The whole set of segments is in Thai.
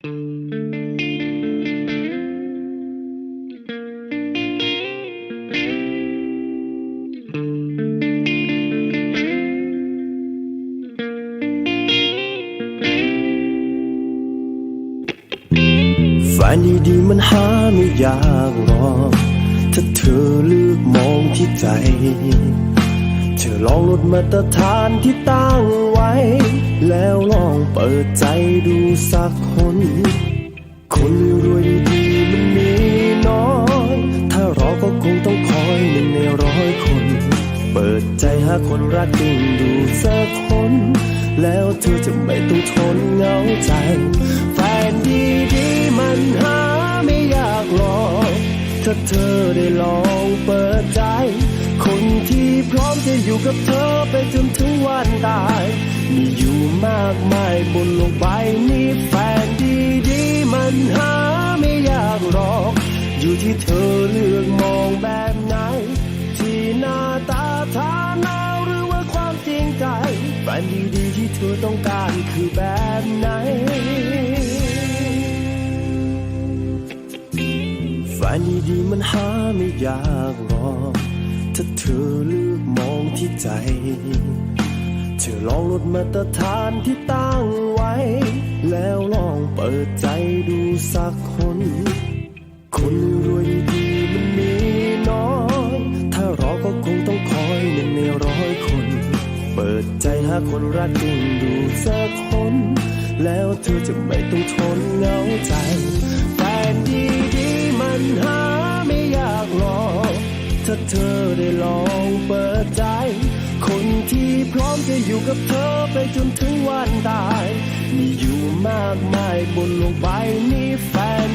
แฟนดีๆมันหาไม่ยากหรอกถ้าเธอเลือกมองที่ใจ เธอลองลดมาตรฐานที่ตั้งไว้ ปิดใจดูสักคน คนรวยดีมันมีน้อย ถ้ารอก็คงต้องคอยหนึ่งในร้อยคน เปิดใจหาคนรักจริงดูสักคน แล้วเธอจะไม่ต้องทนเหงาใจแฟนดีๆมันหาไม่ยากหรอกถ้าเธอได้ลองเปิดใจ คนที่พร้อมจะอยู่กับเธอไปจนถึงวันตายมีอยู่ากมายบนโลกใบนี้แฟนดีๆมันหาไม่ยากหรอก อยู่ที่เธอเลือกมองแบบไหน ที่หน้าตาฐานะหรือว่าความจริงใจแฟนดีๆที่เธอต้องการคือแบบไหนแฟนดีๆมันหาไม่ยากหรอก ถ้าเธอเลือกมองที่ใจ เธอลองลดมาตรฐานที่ตั้งไว้ แล้วลองเปิดใจดูสักคน คนรวยดีๆมันมีน้อย ถ้ารอก็คงต้องคอยหนึ่งในร้อยคน เปิดใจหาคนรักจริงดูสักคน แล้วเธอจะไม่ต้องทนเหงาใจแฟนดีๆมันหาไม่ยากหรอกถ้าเธอได้ลองเปิดใจ คนที่พร้อมจะอยู่กับเธอไปจนถึงวันตาย มีอยู่มากมายบนโลกใบนี้แฟน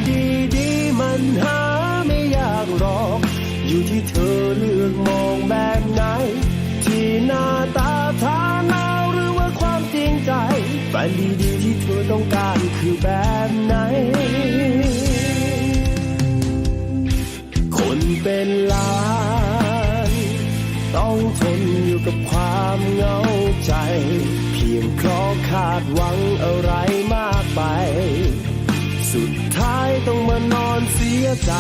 ดีๆมันหาไม่ยากหรอก อยู่ที่เธอเลือกมองแบบไหน ที่หน้าตาฐานะหรือว่าความจริงใจ แฟนดีๆที่เธอต้องการคือแบบไหน คนเป็นล้าน ต้องทนอยู่กับความเหงาใจ เพียงเพราะคาดหวังอะไรมากไป สุดท้ายต้องมานอนเสียใจ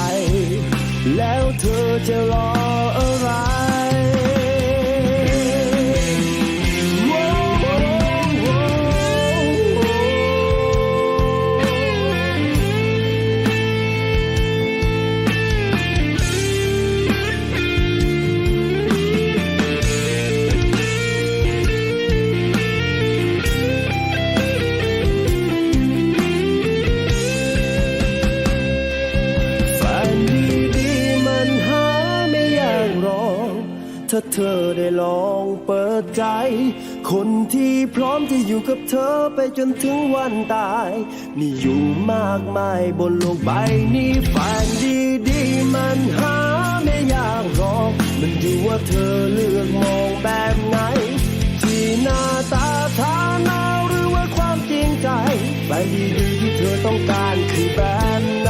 แล้วเธอจะรออะไร ถ้าเธอได้ลองเปิดใจ คนที่พร้อมจะอยู่กับเธอไปจนถึงวันตาย มีอยู่มากมายบนโลกใบนี้แฟนดีๆมันหาไม่ยากหรอก มันอยู่ว่าเธอเลือกมองแบบไหน ที่หน้าตาฐานะหรือว่าความจริงใจแฟนดีๆที่เธอต้องการคือแบบไหน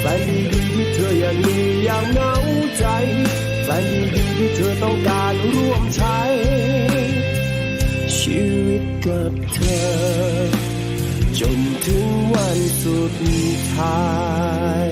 แฟนดีๆที่เธออยังมีอย่าง กับเธอ จนถึงวันสุดท้าย